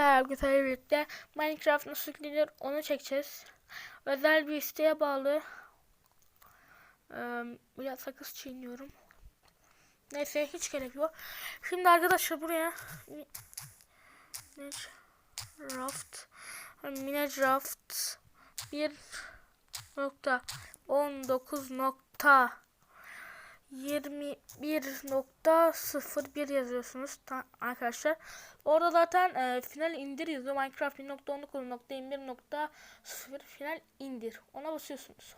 Arkadaşlar sefer birlikte Minecraft nasıl yüklenir onu çekeceğiz. Özel bir isteğe bağlı. Ee, biraz sakız çiğniyorum. Neyse hiç gerek yok. Şimdi arkadaşlar buraya Minecraft Minecraft 1 nokta 19 nokta 21.01 yazıyorsunuz arkadaşlar. Orada zaten e, final indir yazıyor. Minecraft 1.19.21.0 final indir. Ona basıyorsunuz.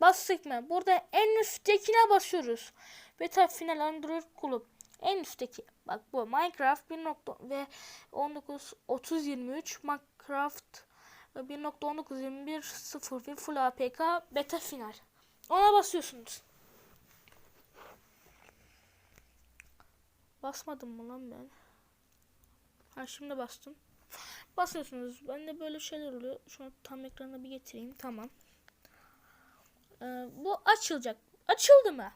Bastık mı? Burada en üsttekine basıyoruz. Beta final Android kulüp. En üstteki. Bak bu Minecraft 1. ve 19 30 23 Minecraft 1.19 21 full APK beta final. Ona basıyorsunuz. Basmadım mı lan ben? Ha şimdi bastım. Basıyorsunuz. Ben de böyle şeyler oluyor. Şunu tam ekrana bir getireyim. Tamam. Ee, bu açılacak. Açıldı mı?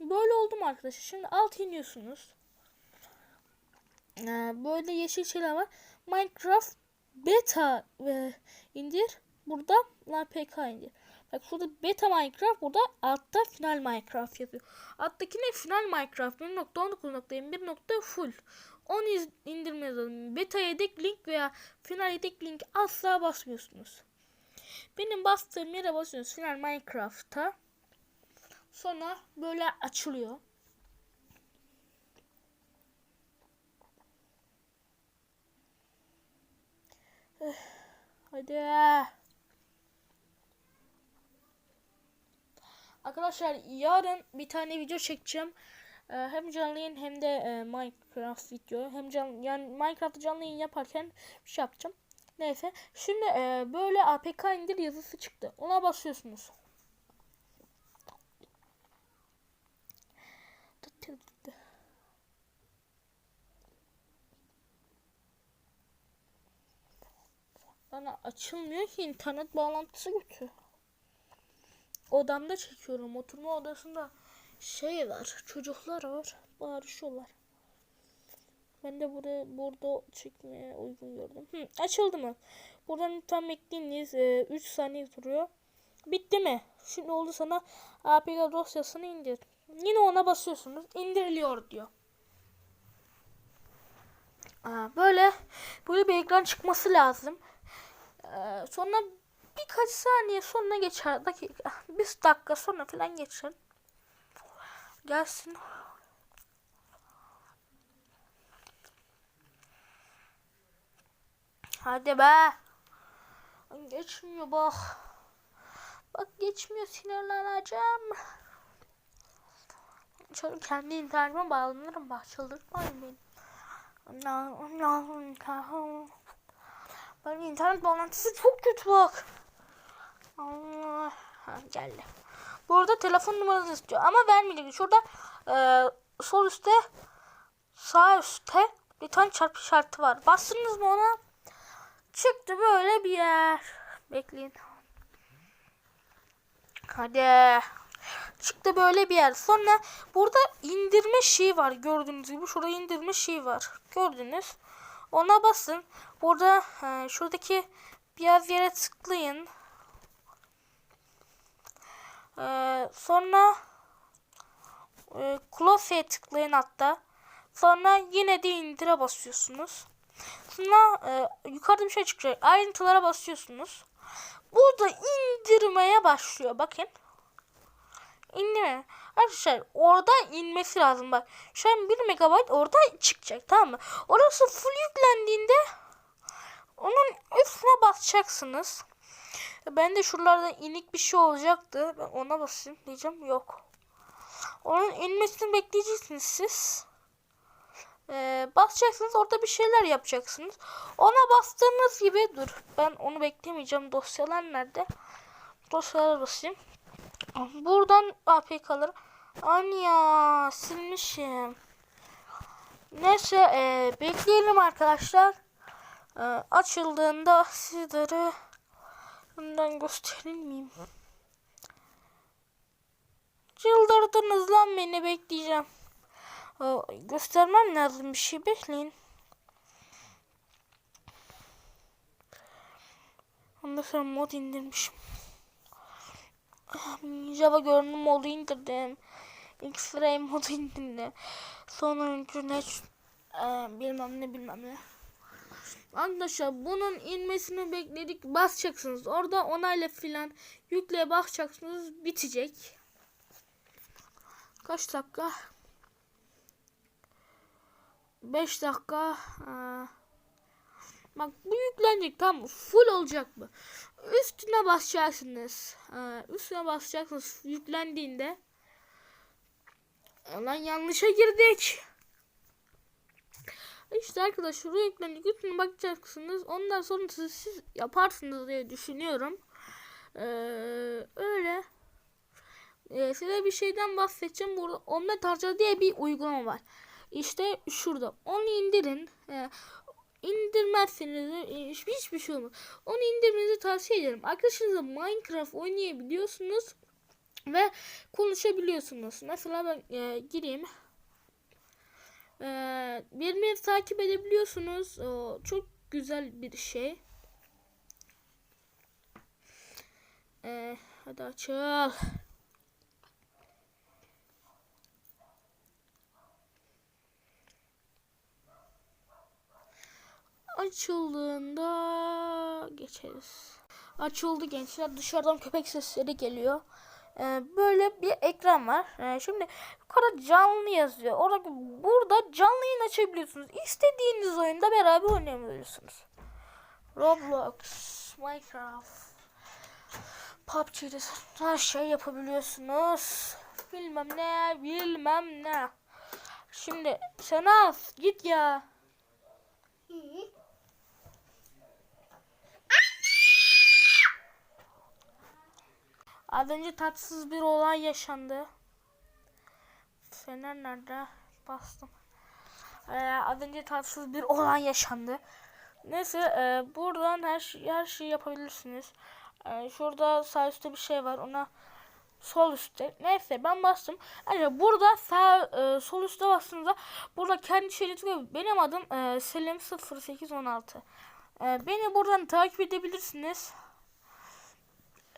Böyle oldu mu arkadaşlar? Şimdi alt iniyorsunuz. Ee, böyle yeşil şeyler var. Minecraft beta e, indir. Burada APK indir. Bak şurada beta Minecraft burada altta final Minecraft yazıyor. Alttaki ne? Final Minecraft 1.19.21. full. Onu indirme yazalım. Beta yedek link veya final yedek link asla basmıyorsunuz. Benim bastığım yere basıyorsunuz final Minecraft'a. Sonra böyle açılıyor. Hadi. Arkadaşlar yarın bir tane video çekeceğim. Ee, hem canlı yayın hem de e, Minecraft video. Hem can, yani Minecraft canlı yayın yaparken bir şey yapacağım. Neyse. Şimdi e, böyle APK indir yazısı çıktı. Ona basıyorsunuz. Bana açılmıyor ki internet bağlantısı kötü. Odamda çekiyorum. Oturma odasında şey var. Çocuklar var. Bağırışıyorlar. Ben de buraya burada çekmeye uygun gördüm. Hı, açıldı mı? Buradan tam bekleyiniz. 3 saniye duruyor. Bitti mi? Şimdi oldu sana APK dosyasını indir. Yine ona basıyorsunuz. İndiriliyor diyor. Aa, böyle böyle bir ekran çıkması lazım. Ee, sonra birkaç saniye sonra geçer. Dakika bir dakika sonra falan geçer. Gelsin. Hadi be. Geçmiyor bak. Bak geçmiyor sinirleneceğim. Şöyle kendi internetime bağlanırım bak çıldırtmayın beni. Ben internet bağlantısı çok kötü bak. Allah. Ha, geldi. Bu arada telefon numaranızı istiyor ama vermeyecek. Şurada e, sol üstte sağ üstte bir tane çarpı şartı var. Bastınız mı ona? Çıktı böyle bir yer. Bekleyin. Hadi. Çıktı böyle bir yer. Sonra burada indirme şeyi var. Gördüğünüz gibi şurada indirme şeyi var. Gördünüz. Ona basın. Burada e, şuradaki biraz yere tıklayın. E, sonra e, Close'ye tıklayın hatta. Sonra yine de indire basıyorsunuz. Sonra e, yukarıda bir şey çıkacak. Ayrıntılara basıyorsunuz. Burada indirmeye başlıyor. Bakın. İndirme. Arkadaşlar orada inmesi lazım bak. Şu an 1 MB orada çıkacak tamam mı? Orası full yüklendiğinde onun üstüne basacaksınız. Ben de şuralarda inik bir şey olacaktı. Ben ona basayım diyeceğim. Yok. Onun inmesini bekleyeceksiniz siz. Ee, basacaksınız orada bir şeyler yapacaksınız. Ona bastığınız gibi dur. Ben onu beklemeyeceğim. Dosyalar nerede? Dosyalara basayım. Buradan APK'ları Anya silmişim. Neyse e, bekleyelim arkadaşlar. E, açıldığında sizlere Önden gösterilmeyeyim. Çıldırdınız lan beni bekleyeceğim. Ee, göstermem lazım bir şey bekleyin. Ondan sonra mod indirmişim. Java görünüm modu indirdim. X-Ray modu indirdim. Sonuncu ne? Ee, bilmem ne bilmem ne. Arkadaşlar bunun inmesini bekledik. Basacaksınız. Orada onayla filan yükle basacaksınız. Bitecek. Kaç dakika? 5 dakika. Aa. Bak bu yüklenecek tam full olacak mı? Üstüne basacaksınız. Aa, üstüne basacaksınız yüklendiğinde. Lan yanlışa girdik. İşte arkadaşlar bu yüklenecek üstüne bakacaksınız. Ondan sonra siz, siz yaparsınız diye düşünüyorum. Ee, öyle. Ee, size bir şeyden bahsedeceğim. Burada Omlet Harca diye bir uygulama var. İşte şurada. Onu indirin. Ee, indirmezseniz e, hiçbir şey olmaz. Onu indirmenizi tavsiye ederim. Arkadaşınızla Minecraft oynayabiliyorsunuz ve konuşabiliyorsunuz. Mesela ben e, gireyim. E, birbirinizi takip edebiliyorsunuz. O, çok güzel bir şey. E, hadi açıl. Açıldığında geçeriz. Açıldı gençler. Dışarıdan köpek sesleri geliyor. Ee, böyle bir ekran var. Ee, şimdi yukarıda canlı yazıyor. Orada burada canlı yayın açabiliyorsunuz. İstediğiniz oyunda beraber oynayabiliyorsunuz. Roblox, Minecraft, PUBG'de her şey yapabiliyorsunuz. Bilmem ne, bilmem ne. Şimdi Senaz git ya. Az önce tatsız bir olay yaşandı. Fener nerede? Bastım. Ee, az önce tatsız bir olay yaşandı. Neyse e, buradan her şey, her şeyi yapabilirsiniz. E, şurada sağ üstte bir şey var. Ona sol üstte. Neyse ben bastım. Yani burada sağ e, sol üstte bastığınızda burada kendi şeyiniz gibi benim adım e, Selim 0816. E, beni buradan takip edebilirsiniz.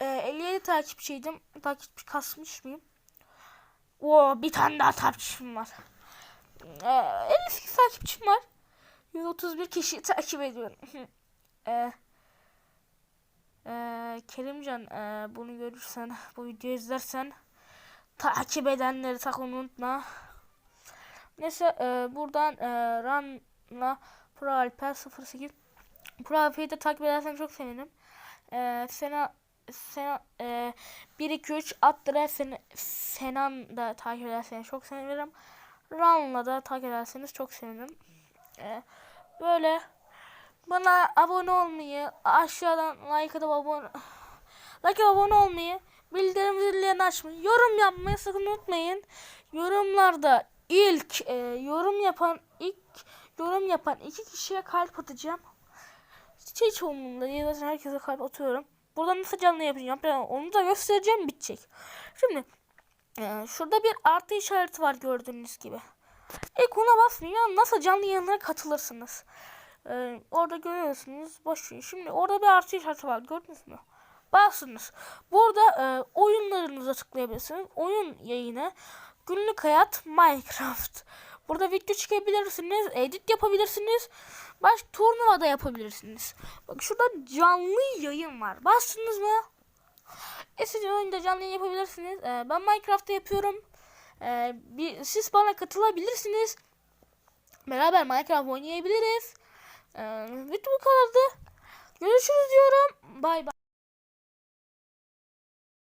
E, 57 takipçiydim. Takipçi kasmış mıyım? Oo bir tane daha takipçim var. E, 58 takipçim var. 131 kişi takip ediyorum. e, e, Kerimcan e, bunu görürsen, bu videoyu izlersen takip edenleri sakın unutma. Neyse e, buradan e, Ran'la Pro Alper 08 Pro Alper'i de takip edersen çok sevinirim. E, Sena Sena e, 1 2 3 Attıra Sen, Senan da takip ederseniz çok sevinirim. Ran'la da takip ederseniz çok sevinirim. E, böyle bana abone olmayı, aşağıdan like atıp abone like abone olmayı, bildirim zillerini açmayı, yorum yapmayı sakın unutmayın. Yorumlarda ilk e, yorum yapan ilk yorum yapan iki kişiye kalp atacağım. Hiç umurumda değil. Zaten herkese kalp atıyorum. Buradan nasıl canlı yapacağım? Onu da göstereceğim bitecek. Şimdi e, şurada bir artı işareti var gördüğünüz gibi. İlk ona basmayın. Nasıl canlı yayınlara katılırsınız? Ee, orada görüyorsunuz. Ver. Şimdi orada bir artı işareti var. Gördünüz mü? Basınız. Burada e, oyunlarınıza tıklayabilirsiniz. Oyun yayını. Günlük hayat Minecraft. Burada video çekebilirsiniz. Edit yapabilirsiniz. Baş turnuva da yapabilirsiniz. Bak şurada canlı yayın var. Bastınız mı? İstediğiniz oyunda canlı yayın yapabilirsiniz. Ee, ben Minecraft'ta yapıyorum. Ee, bir, siz bana katılabilirsiniz. Beraber Minecraft oynayabiliriz. Ee, video bu kadardı. Görüşürüz diyorum. Bay bay.